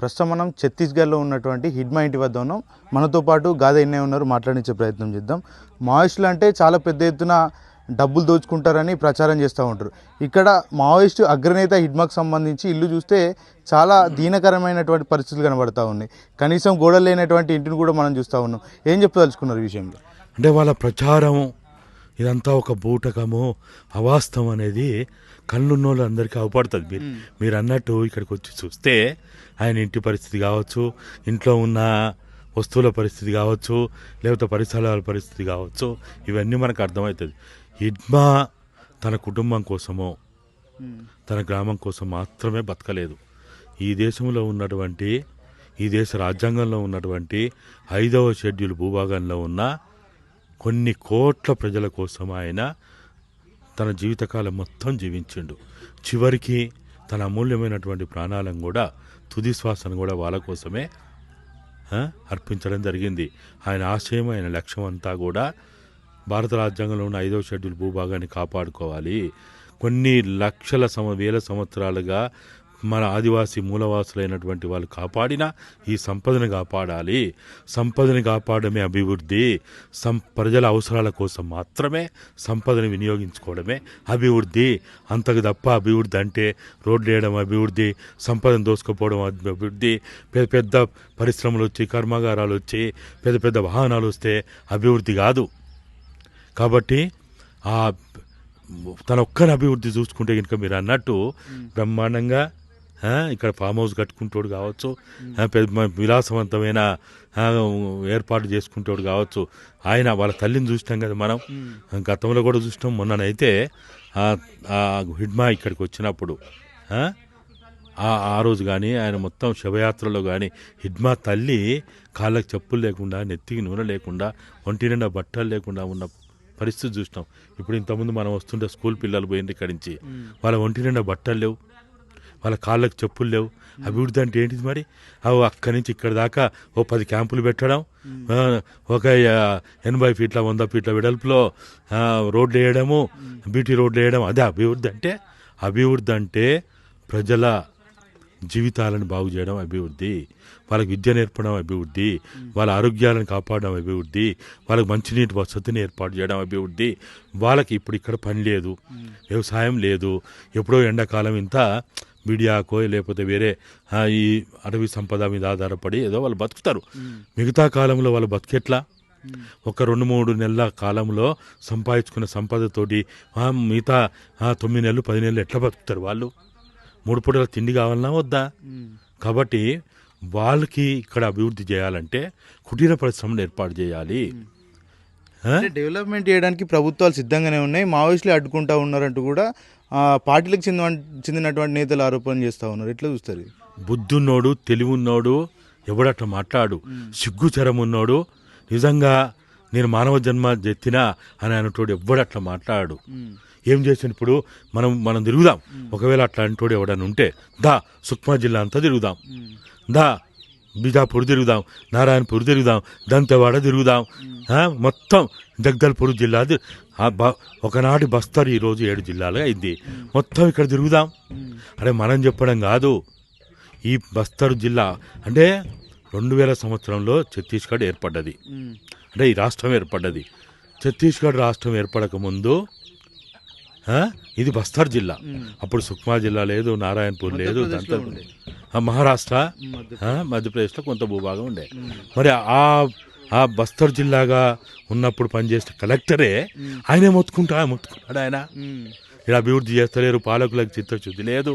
ప్రస్తుతం మనం ఛత్తీస్గఢ్లో ఉన్నటువంటి హిడ్మా ఇంటి వద్ద ఉన్నాం. మనతో పాటు గాథ ఎన్నే ఉన్నారు మాట్లాడించే ప్రయత్నం చేద్దాం. మావోయిస్టులు అంటే చాలా పెద్ద ఎత్తున డబ్బులు దోచుకుంటారని ప్రచారం చేస్తూ ఉంటారు. ఇక్కడ మావోయిస్టు అగ్రనేత హిడ్మాకు సంబంధించి ఇల్లు చూస్తే చాలా దీనకరమైనటువంటి పరిస్థితులు కనబడతా ఉన్నాయి. కనీసం గోడలు లేనటువంటి ఇంటిని కూడా మనం చూస్తూ ఉన్నాం. ఏం చెప్పదలుచుకున్నారు ఈ విషయంలో? అంటే వాళ్ళ ప్రచారం ఇదంతా ఒక బూటకము అవాస్తవం అనేది కళ్ళున్నోళ్ళు అందరికీ అవపడుతుంది. మీరు మీరు అన్నట్టు ఇక్కడికి వచ్చి చూస్తే ఆయన ఇంటి పరిస్థితి కావచ్చు ఇంట్లో ఉన్న వస్తువుల పరిస్థితి కావచ్చు లేకపోతే పరిసరాల పరిస్థితి కావచ్చు ఇవన్నీ మనకు అర్థమవుతుంది. హిడ్మా తన కుటుంబం కోసమో తన గ్రామం కోసం మాత్రమే బతకలేదు. ఈ దేశంలో ఉన్నటువంటి ఈ దేశ రాజ్యాంగంలో ఉన్నటువంటి ఐదవ షెడ్యూల్ భూభాగంలో ఉన్న కొన్ని కోట్ల ప్రజల కోసం ఆయన తన జీవితకాలం మొత్తం జీవించిండు. చివరికి తన అమూల్యమైనటువంటి ప్రాణాలను కూడా తుది శ్వాసను కూడా వాళ్ళ కోసమే అర్పించడం జరిగింది. ఆయన ఆశయం ఆయన లక్ష్యం అంతా కూడా భారత రాజ్యాంగంలో ఉన్న ఐదవ షెడ్యూల్ భూభాగాన్ని కాపాడుకోవాలి. కొన్ని లక్షల సమ వేల సంవత్సరాలుగా మన ఆదివాసీ మూలవాసులైనటువంటి వాళ్ళు కాపాడిన ఈ సంపదను కాపాడాలి. సంపదని కాపాడమే అభివృద్ధి. సం ప్రజల అవసరాల కోసం మాత్రమే సంపదను వినియోగించుకోవడమే అభివృద్ధి. అంతకు తప్ప అభివృద్ధి అంటే రోడ్లు వేయడం అభివృద్ధి సంపదను దోసుకుపోవడం అభివృద్ధి. పెద్ద పెద్ద పరిశ్రమలు వచ్చి కర్మాగారాలు వచ్చి పెద్ద పెద్ద వాహనాలు వస్తే అభివృద్ధి కాదు. కాబట్టి ఆ తన ఒక్కరి అభివృద్ధి చూసుకుంటే కనుక మీరు అన్నట్టు బ్రహ్మాండంగా ఇక్కడ ఫామ్ హౌస్ కట్టుకుంటోడు కావచ్చు పెద్ద విలాసవంతమైన ఏర్పాటు చేసుకుంటోడు కావచ్చు. ఆయన వాళ్ళ తల్లిని చూసినాం కదా మనం. గతంలో కూడా చూసినాం. మొన్ననైతే హిడ్మా ఇక్కడికి వచ్చినప్పుడు ఆ రోజు కానీ ఆయన మొత్తం శవయాత్రలో కానీ హిడ్మా తల్లి కాళ్ళకి చెప్పులు లేకుండా నెత్తికి నూనె లేకుండా ఒంటి నిండా బట్టలు లేకుండా ఉన్న పరిస్థితి చూసినాం. ఇప్పుడు ఇంతకుముందు మనం వస్తుంటే స్కూల్ పిల్లలు పోయింది ఇక్కడి నుంచి. వాళ్ళ ఒంటి నిండా బట్టలు లేవు. వాళ్ళ కాళ్ళకు చెప్పులు లేవు. అభివృద్ధి అంటే ఏంటిది మరి? అవి అక్కడి నుంచి ఇక్కడ దాకా ఓ పది క్యాంపులు పెట్టడం ఒక ఎనభై ఫీట్ల వంద ఫీట్ల వెడల్పులో రోడ్లు వేయడము బీటీ రోడ్లు వేయడం అదే అభివృద్ధి అంటే అభివృద్ధి అంటే ప్రజల జీవితాలను బాగు చేయడం అభివృద్ధి వాళ్ళకి విద్య నేర్పడం అభివృద్ధి వాళ్ళ ఆరోగ్యాలను కాపాడడం అభివృద్ధి వాళ్ళకి మంచినీటి వసతిని ఏర్పాటు చేయడం అభివృద్ధి. వాళ్ళకి ఇప్పుడు ఇక్కడ పని లేదు వ్యవసాయం లేదు ఎప్పుడో ఎండాకాలం ఇంత మీడియాకో లేకపోతే వేరే ఈ అటవీ సంపద మీద ఆధారపడి ఏదో వాళ్ళు బతుకుతారు. మిగతా కాలంలో వాళ్ళు బతికెట్లా? ఒక రెండు మూడు నెలల కాలంలో సంపాదించుకున్న సంపదతోటి మిగతా తొమ్మిది నెలలు పది నెలలు ఎట్లా బతుకుతారు వాళ్ళు? మూడు పూటల తిండి కావాలన్నా వద్దా? కాబట్టి వాళ్ళకి ఇక్కడ అభివృద్ధి చేయాలంటే కుటీర పరిశ్రమలు ఏర్పాటు చేయాలి. అంటే డెవలప్మెంట్ చేయడానికి ప్రభుత్వాలు సిద్ధంగానే ఉన్నాయి. మావోయిస్టులు అడ్డుకుంటా ఉన్నారంటూ కూడా ఆ, పార్టీలకు చెందిన చెందినటువంటి నేతలు ఆరోపణలు చేస్తూ ఉన్నారు. ఎట్లా చూస్తారు? బుద్ధున్నోడు తెలివున్నోడు ఎవడట్ట మాట్లాడు? సిగ్గు ఉన్నోడు నిజంగా నేను మానవ జన్మ ఎత్తినా అని అనేటోడు ఎవడట్లా మాట్లాడు? ఏం చేసిన ఇప్పుడు మనం మనం తిరుగుదాం. ఒకవేళ అట్లా అంటోడు ఎవడని ఉంటే దా సుక్మా జిల్లా అంతా తిరుగుదాం. దా బిజాపూర్ తిరుగుదాం నారాయణపూర్ తిరుగుదాం దంతెవాడ తిరుగుదాం. మొత్తం జగదల్పూర్ జిల్లా ఒకనాటి బస్తర్ ఈరోజు ఏడు జిల్లాలుగా అయింది. మొత్తం ఇక్కడ తిరుగుదాం. అరే మనం చెప్పడం కాదు. ఈ బస్తర్ జిల్లా అంటే రెండు వేల సంవత్సరంలో ఛత్తీస్గఢ్ ఏర్పడ్డది. అంటే ఈ రాష్ట్రం ఏర్పడ్డది. ఛత్తీస్గఢ్ రాష్ట్రం ఏర్పడక ముందు ఇది బస్తర్ జిల్లా. అప్పుడు సుక్మా జిల్లా లేదు నారాయణపూర్ లేదు మహారాష్ట్ర మధ్యప్రదేశ్లో కొంత భూభాగం ఉండే. మరి ఆ ఆ బస్తర్ జిల్లాగా ఉన్నప్పుడు పనిచేసిన కలెక్టరే ఆయనే మొత్తుకుంటా మొత్తుకున్నాడు ఆయన. ఇక్కడ అభివృద్ధి చేస్తలేరు పాలకులకు చిత్తశుద్ధి లేదు.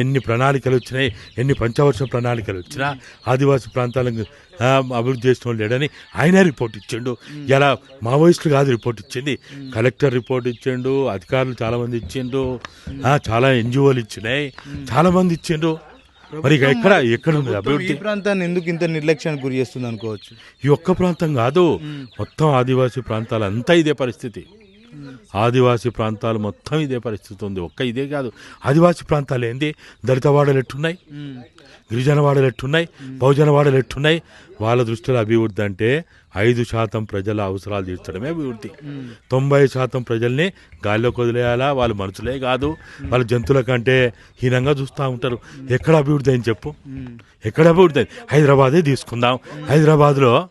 ఎన్ని ప్రణాళికలు వచ్చినాయి ఎన్ని పంచవర్ష ప్రణాళికలు వచ్చినా ఆదివాసీ ప్రాంతాలకు అభివృద్ధి చేసిన వాళ్ళు లేడని ఆయనే రిపోర్ట్ ఇచ్చిండు. ఇలా మావోయిస్టులు కాదు రిపోర్ట్ ఇచ్చింది. కలెక్టర్ రిపోర్ట్ ఇచ్చిండు అధికారులు చాలా మంది ఇచ్చిండు చాలా ఎన్జిఓలు ఇచ్చినాయి చాలా మంది ఇచ్చిండు. మరి ఇక ఎక్కడ ఎక్కడ ఉంది అభివృద్ధి? ప్రాంతాన్ని ఎందుకు ఇంత నిర్లక్ష్యానికి గురి చేస్తుంది అనుకోవచ్చు? ఈ ఒక్క ప్రాంతం కాదు. మొత్తం ఆదివాసీ ప్రాంతాలంతా ఇదే పరిస్థితి. ఆదివాసీ ప్రాంతాలు మొత్తం ఇదే పరిస్థితి ఉంది. ఒక్క ఇదే కాదు. ఆదివాసీ ప్రాంతాలు ఏంది? దళిత వాడలు ఎట్టున్నాయి? గిరిజన వాడలు ఎట్టున్నాయి? బహుజన వాడలు ఎట్టున్నాయి? వాళ్ళ దృష్టిలో అభివృద్ధి అంటే ఐదు శాతం ప్రజల అవసరాలు తీర్చడమే అభివృద్ధి. తొంభై శాతం ప్రజల్ని గాల్లోకి వదిలేయాలా వాళ్ళు మనుషులే కాదు. వాళ్ళ జంతువుల కంటే హీనంగా చూస్తూ ఉంటారు. ఎక్కడ అభివృద్ధి అని చెప్పు? ఎక్కడ అభివృద్ధి అయింది? హైదరాబాదే తీసుకుందాం. హైదరాబాద్లో?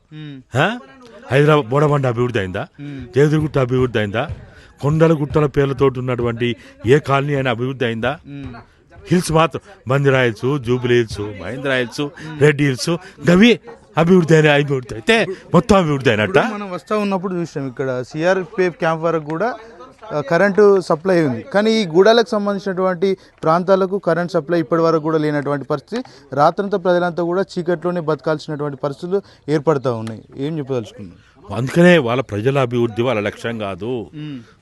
హైదరాబాద్ బోడబండ అభివృద్ధి అయిందా? జయదుర్గుట్ట అభివృద్ధి అయిందా? కొండల గుట్టల పేర్లతో ఉన్నటువంటి ఏ కాలనీ అయినా అభివృద్ధి అయిందా? హిల్స్ మాత్రం Banjara hills Jubilee hills Mahendra hills Reddy hills గవి అభివృద్ధి అయిన అభివృద్ధి అయితే మొత్తం అభివృద్ధి అయినట్ట? మనం వస్తూ ఉన్నప్పుడు చూసాం ఇక్కడ. సిఆర్పిఎఫ్ క్యాంప్ వరకు కూడా కరెంటు సప్లై ఉంది. కానీ ఈ గూడాలకు సంబంధించినటువంటి ప్రాంతాలకు కరెంట్ సప్లై ఇప్పటి వరకు కూడా లేనటువంటి పరిస్థితి. రాత్రంతా ప్రజలంతా కూడా చీకట్లోనే బతకాల్సినటువంటి పరిస్థితులు ఏర్పడతా ఉన్నాయి. ఏం చెప్పదలుచుకున్నాం అందుకనే వాళ్ళ ప్రజల అభివృద్ధి వాళ్ళ లక్ష్యం కాదు.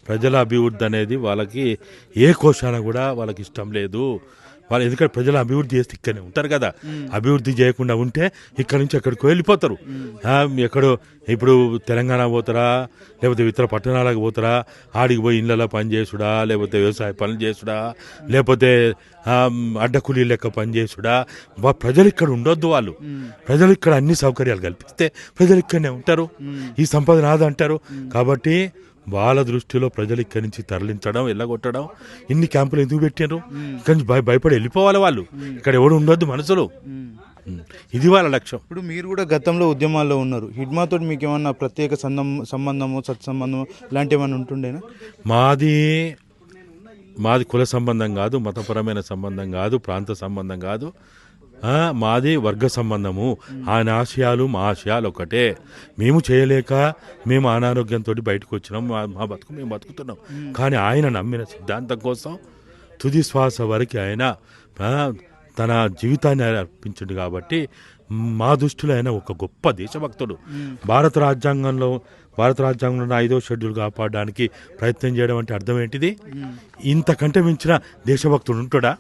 ప్రజల అభివృద్ధి అనేది వాళ్ళకి ఏ కోశాన కూడా వాళ్ళకి ఇష్టం లేదు. వాళ్ళు ఎందుకంటే ప్రజలు అభివృద్ధి చేస్తే ఇక్కడనే ఉంటారు కదా. అభివృద్ధి చేయకుండా ఉంటే ఇక్కడ నుంచి ఎక్కడికో వెళ్ళిపోతారు. ఎక్కడో ఇప్పుడు తెలంగాణ పోతారా? లేకపోతే ఇతర పట్టణాలకు పోతారా? ఆడికి పోయి ఇళ్ళలో పని చేసుడా? లేకపోతే వ్యవసాయ పనులు చేసుడా? లేకపోతే అడ్డకూలీ లెక్క పని చేసుడా? ప్రజలు ఇక్కడ ఉండొద్దు వాళ్ళు. ప్రజలు ఇక్కడ అన్ని సౌకర్యాలు కల్పిస్తే ప్రజలు ఇక్కడనే ఉంటారు. ఈ సంపద నాదంటారు. కాబట్టి వాళ్ళ దృష్టిలో ప్రజలు ఇక్కడి నుంచి తరలించడం ఎల్లగొట్టడం ఇన్ని క్యాంపులు ఎందుకు పెట్టారు ఇక్కడి నుంచి భయ- భయపడి వెళ్ళిపోవాలి వాళ్ళు. ఇక్కడ ఎవడు ఉండొద్దు మనసులు. ఇది వాళ్ళ లక్ష్యం. ఇప్పుడు మీరు కూడా గతంలో ఉద్యమాల్లో ఉన్నారు. హిడ్మాతో మీకు ఏమన్నా ప్రత్యేక సంబంధము సత్సంబంధము ఇలాంటి ఏమైనా ఉంటుండేనా? మాది మాది కుల సంబంధం కాదు మతపరమైన సంబంధం కాదు ప్రాంత సంబంధం కాదు. మాది వర్గ సంబంధము. ఆయన ఆశయాలు మా ఆశయాలు ఒకటే. మేము చేయలేక మేము అనారోగ్యంతో బయటకు వచ్చినాం మా బతుకు మేము బతుకుతున్నాం. కానీ ఆయన నమ్మిన సిద్ధాంతం కోసం తుది శ్వాస వరకు ఆయన తన జీవితాన్ని అర్పించిండు కాబట్టి మా దృష్టిలో ఆయన ఒక గొప్ప దేశభక్తుడు. భారత రాజ్యాంగంలో భారత రాజ్యాంగంలో ఐదో షెడ్యూల్ కాపాడడానికి ప్రయత్నం చేయడం అంటే అర్థం ఏంటిది? ఇంతకంటే మించిన దేశభక్తుడు ఉంటాడా?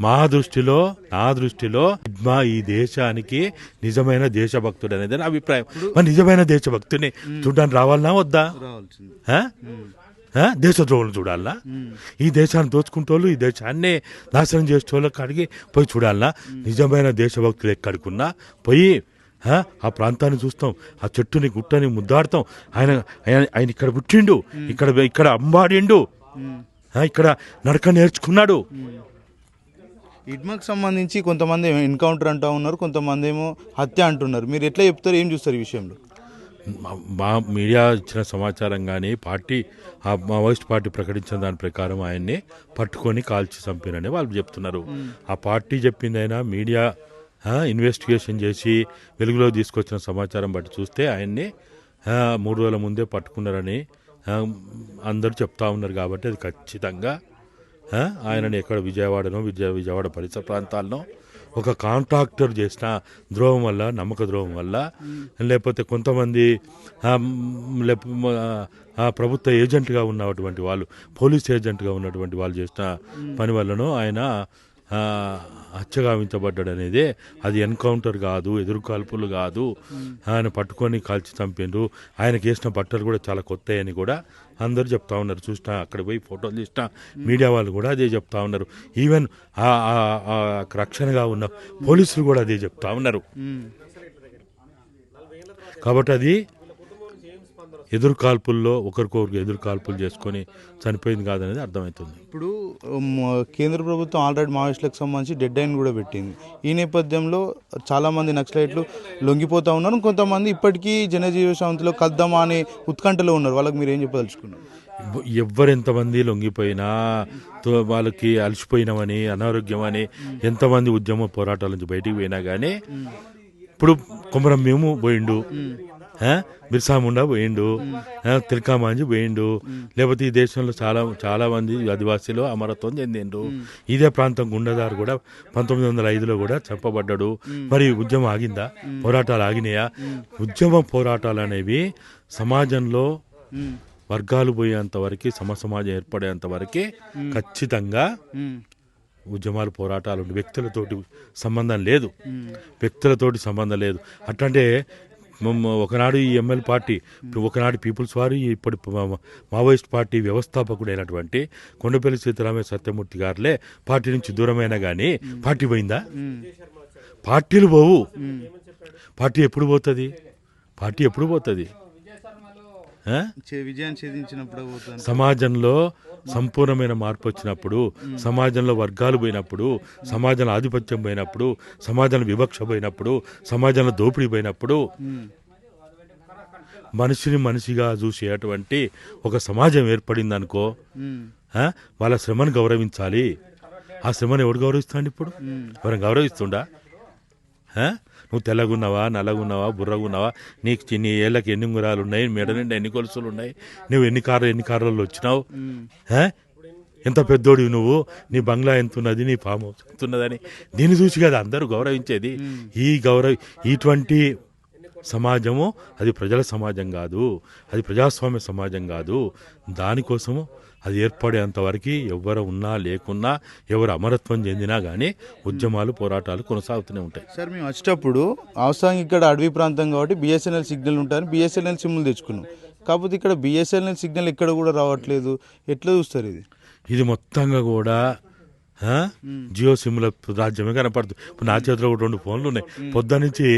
మా దృష్టిలో నా దృష్టిలో మా ఈ దేశానికి నిజమైన దేశభక్తుడు అనేది నా అభిప్రాయం. మరి నిజమైన దేశభక్తుని చూడడానికి రావాలనా వద్దా? దేశద్రోహులను చూడాలనా? ఈ దేశాన్ని దోచుకుంటోళ్ళు ఈ దేశాన్ని నాశనం చేసేటోళ్ళు కాడికి పోయి చూడాలనా? నిజమైన దేశభక్తులు ఎక్కడికున్నా పోయి ఆ? ప్రాంతాన్ని చూస్తాం ఆ చెట్టుని గుట్టని ముద్దాడతాం. ఆయన ఆయన ఇక్కడ పుట్టిండు ఇక్కడ ఇక్కడ అంబాడిండు? ఇక్కడ నడక నేర్చుకున్నాడు. హిడ్మాకి సంబంధించి కొంతమంది ఎన్కౌంటర్ అంటూ ఉన్నారు కొంతమంది ఏమో హత్య అంటున్నారు. మీరు ఎట్లా చెప్తారు ఏం చూస్తారు ఈ విషయంలో? మా- మీడియా ఇచ్చిన సమాచారం కానీ పార్టీ ఆ మావోయిస్ట్ పార్టీ ప్రకటించిన దాని ప్రకారం ఆయన్ని పట్టుకొని కాల్చి చంపినని వాళ్ళు చెప్తున్నారు. ఆ పార్టీ చెప్పిందైనా మీడియా ఇన్వెస్టిగేషన్ చేసి వెలుగులో తీసుకొచ్చిన సమాచారం బట్టి చూస్తే ఆయన్ని మూడు రోజుల ముందే పట్టుకున్నారని అందరూ చెప్తా ఉన్నారు కాబట్టి అది ఖచ్చితంగా ఆయనని ఎక్కడ విజయవాడనో విజయ విజయవాడ పరిసర ప్రాంతాల్లో ఒక కాంట్రాక్టర్ చేసిన ద్రోహం వల్ల నమ్మక ద్రోహం వల్ల లేకపోతే కొంతమంది ప్రభుత్వ ఏజెంట్గా ఉన్నటువంటి వాళ్ళు పోలీస్ ఏజెంట్గా ఉన్నటువంటి వాళ్ళు చేసిన పని వల్లనో ఆయన హత్యగావించబడ్డాడు అనేది అది ఎన్కౌంటర్ కాదు ఎదురు కాల్పులు కాదు. ఆయన పట్టుకొని కాల్చి చంపిండు ఆయనకి వేసిన బట్టలు కూడా చాలా కొత్త అని కూడా అందరూ చెప్తా ఉన్నారు. చూసిన అక్కడ పోయి ఫోటోలు తీసిన మీడియా వాళ్ళు కూడా అదే చెప్తా ఉన్నారు. ఈవెన్ రక్షణగా ఉన్న పోలీసులు కూడా అదే చెప్తా ఉన్నారు. కాబట్టి అది ఎదురు కాల్పుల్లో ఒకరికొకరికి ఎదురు కాల్పులు చేసుకొని చనిపోయింది కాదనేది అర్థమవుతుంది. ఇప్పుడు కేంద్ర ప్రభుత్వం ఆల్రెడీ మావోయిస్టులకు సంబంధించి డెడ్ లైన్ కూడా పెట్టింది. ఈ నేపథ్యంలో చాలా మంది నక్సలైట్లు లొంగిపోతా ఉన్నారు. కొంతమంది ఇప్పటికీ జనజీవ శాంతిలో కలుద్దామా అనే ఉత్కంఠలో ఉన్నారు. వాళ్ళకి మీరు ఏం చెప్పదలుచుకున్నారు? ఎవ్వరెంతమంది లొంగిపోయినా తో- వాళ్ళకి అలసిపోయినామని అనారోగ్యం అని ఎంతమంది ఉద్యమ పోరాటాల నుంచి బయటికి పోయినా కానీ ఇప్పుడు కుమరం మేము పోయిండు? బిర్సా ముండా పోయిండు. ఆ, తిలకా మాంజీ పోయిండు. లేకపోతే ఈ దేశంలో చాలా చాలా మంది ఆదివాసీలు అమరత్వం చెందిండ్రు. ఇదే ప్రాంతం గుండెదారు కూడా పంతొమ్మిది వందల ఐదులో కూడా చంపబడ్డాడు. మరి ఉద్యమం ఆగిందా? పోరాటాలు ఆగినాయా? ఉద్యమ పోరాటాలు అనేవి సమాజంలో వర్గాలు పోయేంత వరకు సమసమాజం ఏర్పడేంత వరకు ఖచ్చితంగా ఉద్యమాలు పోరాటాలు వ్యక్తులతోటి సంబంధం లేదు. వ్యక్తులతోటి సంబంధం లేదు. అట్లంటే ఒకనాడు ఈ ఎమ్మెల్యే పార్టీ ఇప్పుడు ఒకనాడు పీపుల్స్ వారు ఇప్పుడు మా- మావోయిస్ట్ పార్టీ వ్యవస్థాపకుడైనటువంటి కొండపల్లి సీతారామయ్య సత్యమూర్తి గారులే పార్టీ నుంచి దూరమైనా కానీ పార్టీ పోయిందా? పార్టీలు పోవు. పార్టీ ఎప్పుడు పోతుంది? పార్టీ ఎప్పుడు పోతుంది? విజయాన్ని ఛేదించినప్పుడు సమాజంలో సంపూర్ణమైన మార్పు వచ్చినప్పుడు సమాజంలో వర్గాలు పోయినప్పుడు సమాజంలో ఆధిపత్యం పోయినప్పుడు సమాజంలో వివక్ష పోయినప్పుడు సమాజంలో దోపిడీ పోయినప్పుడు మనిషిని మనిషిగా చూసేటువంటి ఒక సమాజం ఏర్పడింది అనుకో? వాళ్ళ శ్రమను గౌరవించాలి. ఆ శ్రమను ఎవడు గౌరవిస్తాడు ఇప్పుడు? ఎవరైనా గౌరవిస్తుండా? నువ్వు తెల్లగున్నావా నల్లగున్నావా బుర్రగున్నావా? నీకు చిన్ని ఏళ్ళకి ఎన్ని ఉంగరాలు ఉన్నాయి మెడ నిండా ఎన్ని కొలుసులు ఉన్నాయి నువ్వు ఎన్ని కార్లు ఎన్ని కార్లలో వచ్చినావు? ఎంత పెద్దోడివి నువ్వు? నీ బంగ్లా ఎంత ఉన్నది నీ ఫామ్ హౌస్ ఎంత ఉన్నదని దీన్ని చూసి కదా అందరూ గౌరవించేది. ఈ గౌరవ ఇటువంటి సమాజము అది ప్రజల సమాజం కాదు. అది ప్రజాస్వామ్య సమాజం కాదు. దానికోసము అది ఏర్పడేంత వరకు ఎవరు ఉన్నా లేకున్నా ఎవరు అమరత్వం చెందినా కానీ ఉద్యమాలు పోరాటాలు కొనసాగుతూనే ఉంటాయి. సార్ మేము వచ్చేటప్పుడు అవసరం ఇక్కడ అడవి ప్రాంతం కాబట్టి బిఎస్ఎన్ఎల్ సిగ్నల్ ఉంటారని బిఎస్ఎన్ఎల్ సిమ్లు తెచ్చుకున్నాం. కాకపోతే ఇక్కడ బిఎస్ఎన్ఎల్ సిగ్నల్ ఎక్కడ కూడా రావట్లేదు. ఎట్లా చూస్తారు ఇది? ఇది మొత్తంగా కూడా జియో సిమ్ల రాజ్యమే కనపడుతుంది. ఇప్పుడు నా చేతిలో కూడా రెండు ఫోన్లు ఉన్నాయి. పొద్దు నుంచి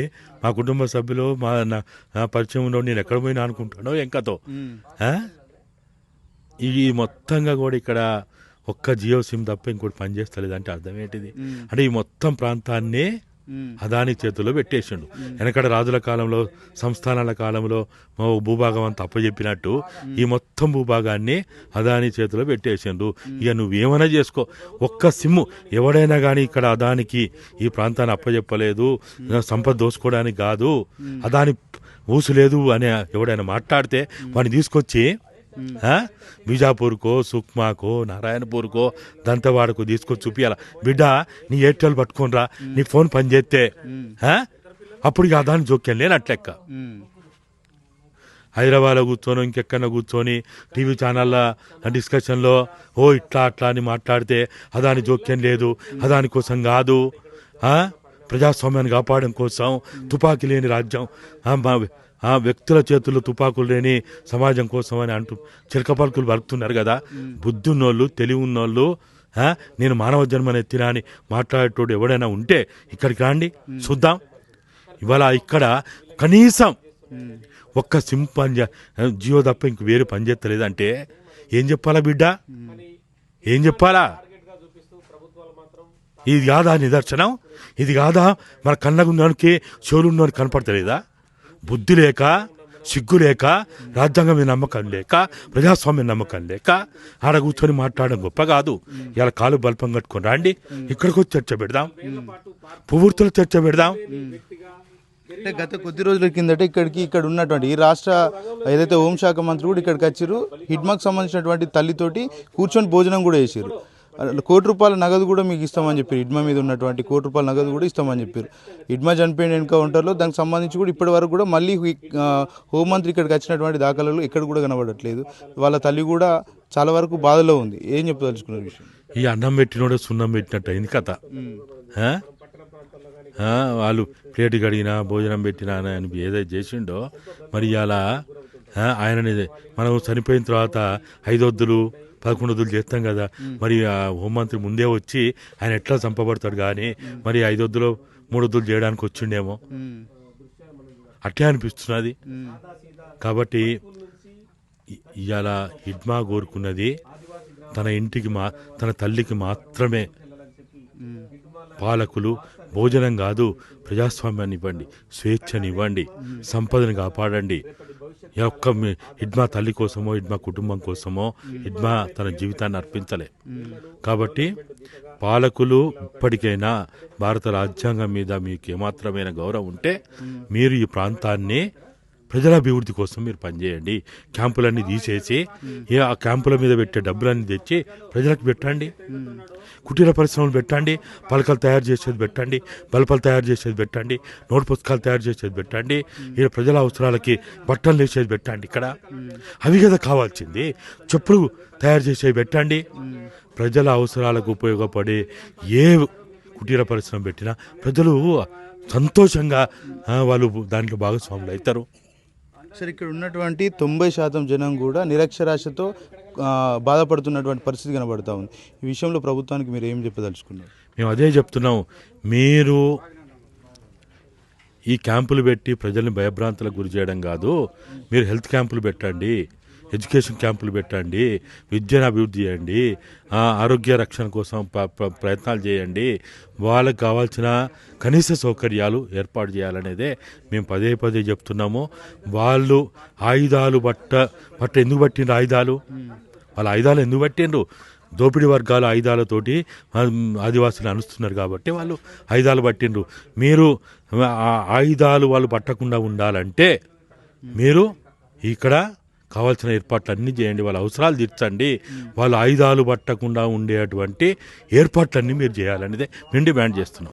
మా కుటుంబ సభ్యులు మా నా నా పరిచయం ఉన్నవాడు నేను ఎక్కడ పోయినా అనుకుంటానో ఎంకతో? ఇది మొత్తంగా కూడా ఇక్కడ ఒక్క జియో సిమ్ తప్ప ఇంకోటి పనిచేస్తలేదు. అంటే అర్థం ఏంటిది? అంటే ఈ మొత్తం ప్రాంతాన్ని అదాని చేతుల్లో పెట్టేసిండు. వెనకడ రాజుల కాలంలో సంస్థానాల కాలంలో మా భూభాగం అంతా అప్పచెప్పినట్టు ఈ మొత్తం భూభాగాన్ని అదాని చేతిలో పెట్టేసిండు. ఇక నువ్వేమైనా చేసుకో. ఒక్క సిమ్ము ఎవడైనా కానీ ఇక్కడ అదానికి ఈ ప్రాంతాన్ని అప్పచెప్పలేదు. సంపద దోసుకోవడానికి కాదు. అదాని ఊసు లేదు అని ఎవడైనా మాట్లాడితే వాడిని తీసుకొచ్చి బీజాపూర్కో సుక్మాకో నారాయణపూర్కో దంతవాడకు తీసుకొచ్చి చూపియాల బిడ్డ నీ ఎయిర్టెల్ పట్టుకోనరా నీ ఫోన్ పని చేస్తే? అప్పుడు ఇక దాని జోక్యం లేనట్లెక్క హైదరాబాద్లో కూర్చొని ఇంకెక్కడో కూర్చొని టీవీ ఛానళ్ళ డిస్కషన్లో ఓ ఇట్లా అట్లా అని మాట్లాడితే అదాని జోక్యం లేదు అదాని కోసం కాదు? ప్రజాస్వామ్యాన్ని కాపాడడం కోసం తుపాకీ లేని రాజ్యం. వ్యక్తుల చేతుల్లో తుపాకులు లేని సమాజం కోసం అని అంటూ చిలక పలుకులు పలుకుతున్నారు కదా. బుద్ధి ఉన్నోళ్ళు తెలివి ఉన్నోళ్ళు నేను మానవ జన్మ ఎత్తినా అని మాట్లాడేటోడు ఎవడైనా ఉంటే ఇక్కడికి రాండి. చూద్దాం. ఇవాళ ఇక్కడ కనీసం ఒక్క సిమ్ జియో తప్ప ఇంక వేరే పని చేస్తలేదంటే ఏం చెప్పాలా బిడ్డ? ఏం చెప్పాలా? ఇది కాదా నిదర్శనం? ఇది కాదా? మన కళ్ళగున్నోనికి చెవులున్నోనికి కనపడతలేదా? బుద్ధి లేక సిగ్గు లేక రాజ్యాంగం మీద నమ్మకం లేక ప్రజాస్వామ్యం నమ్మకం లేక ఆడ కూర్చొని మాట్లాడడం గొప్ప కాదు. ఇలా కాలు బల్పం కట్టుకొని రండి ఇక్కడికి వచ్చి చర్చ పెడదాం పువ్వుర్తులు చర్చ పెడదాం. అంటే గత కొద్ది రోజుల కిందట ఇక్కడికి ఇక్కడ ఉన్నటువంటి ఈ రాష్ట్ర ఏదైతే హోంశాఖ మంత్రి కూడా ఇక్కడికి వచ్చారు హిడ్మాకు సంబంధించినటువంటి తల్లితోటి కూర్చొని భోజనం కూడా చేశారు. కోటి రూపాయల నగదు కూడా మీకు ఇస్తామని చెప్పారు. ఇడ్మా మీద ఉన్నటువంటి కోటి రూపాయల నగదు కూడా ఇస్తామని చెప్పారు. ఇడ్మా చనిపోయిన ఎన్కౌంటర్లో దానికి సంబంధించి కూడా ఇప్పటి వరకు కూడా మళ్ళీ హోంమంత్రి ఇక్కడికి వచ్చినటువంటి దాఖలాలు ఎక్కడ కూడా కనబడట్లేదు. వాళ్ళ తల్లి కూడా చాలా వరకు బాధలో ఉంది. ఏం చెప్పదలుచుకున్న విషయం? ఈ అన్నం పెట్టినోడే సున్నం పెట్టినట్టు అయింది కథ. వాళ్ళు ప్లేట్ కడిగినా భోజనం పెట్టినా అని ఏదైతే చేసిండో మరి అలా ఆయనని మనం చనిపోయిన తర్వాత ఐదొద్దులు పదకొండొద్దులు చేస్తాం కదా. మరి ఆ హోంమంత్రి ముందే వచ్చి ఆయన ఎట్లా చంపబడతాడు కానీ మరి ఐదొద్దులు మూడొద్దులు చేయడానికి వచ్చిండేమో. అట్లే అనిపిస్తున్నది. కాబట్టి ఇవాళ హిడ్మా కోరుకున్నది తన ఇంటికి మా తన తల్లికి మాత్రమే. పాలకులు భోజనం కాదు ప్రజాస్వామ్యాన్ని ఇవ్వండి స్వేచ్ఛని ఇవ్వండి సంపదను కాపాడండి. ఈ ఒక్క హిడ్మా తల్లి కోసమో హిడ్మా కుటుంబం కోసమో హిడ్మా తన జీవితాన్ని అర్పించలే కాబట్టి పాలకులు ఇప్పటికైనా భారత రాజ్యాంగం మీద మీకు ఏమాత్రమైన గౌరవం ఉంటే మీరు ఈ ప్రాంతాన్ని ప్రజల అభివృద్ధి కోసం మీరు పనిచేయండి. క్యాంపులన్నీ తీసేసి ఏ ఆ క్యాంపుల మీద పెట్టే డబ్బులన్నీ తెచ్చి ప్రజలకు పెట్టండి. కుటీర పరిశ్రమలు పెట్టండి పలకలు తయారు చేసేది పెట్టండి బల్పలు తయారు చేసేది పెట్టండి నోట్ పుస్తకాలు తయారు చేసేది పెట్టండి ఇక ప్రజల అవసరాలకి బట్టలు వేసేది పెట్టండి ఇక్కడ. అవి కదా కావాల్సింది. చెప్పులు తయారు చేసేవి పెట్టండి. ప్రజల అవసరాలకు ఉపయోగపడే ఏ కుటీర పరిశ్రమ పెట్టినా ప్రజలు సంతోషంగా వాళ్ళు దాంట్లో భాగస్వాములు అవుతారు. సార్ ఇక్కడ ఉన్నటువంటి తొంభై శాతం జనం కూడా నిరక్షరాస్యతో బాధపడుతున్నటువంటి పరిస్థితి కనబడతా ఉంది. ఈ విషయంలో ప్రభుత్వానికి మీరు ఏం చెప్పదలుచుకున్నారు? మేము అదే చెప్తున్నాం. మీరు ఈ క్యాంపులు పెట్టి ప్రజల్ని భయభ్రాంతులకు గురి చేయడం కాదు. మీరు హెల్త్ క్యాంపులు పెట్టండి. ఎడ్యుకేషన్ క్యాంపులు పెట్టండి విద్యను అభివృద్ధి చేయండి ఆరోగ్య రక్షణ కోసం ప్రయత్నాలు చేయండి. వాళ్ళకి కావాల్సిన కనీస సౌకర్యాలు ఏర్పాటు చేయాలనేదే మేము పదే పదే చెప్తున్నాము. వాళ్ళు ఆయుధాలు బట్ట బట్ట ఎందుకు పట్టిండ్రు ఆయుధాలు? వాళ్ళ ఆయుధాలు ఎందుకు పట్టిండ్రు? దోపిడీ వర్గాలు ఆయుధాలతోటి ఆదివాసులు అనుస్తున్నారు కాబట్టి వాళ్ళు ఆయుధాలు పట్టిండ్రు. మీరు ఆయుధాలు వాళ్ళు పట్టకుండా ఉండాలంటే మీరు ఇక్కడ కావాల్సిన ఏర్పాట్లు అన్నీ చేయండి వాళ్ళ అవసరాలు తీర్చండి. వాళ్ళ ఆయుధాలు పట్టకుండా ఉండేటువంటి ఏర్పాట్లన్నీ మీరు చేయాలనేదే మేము డిమాండ్ చేస్తున్నాం.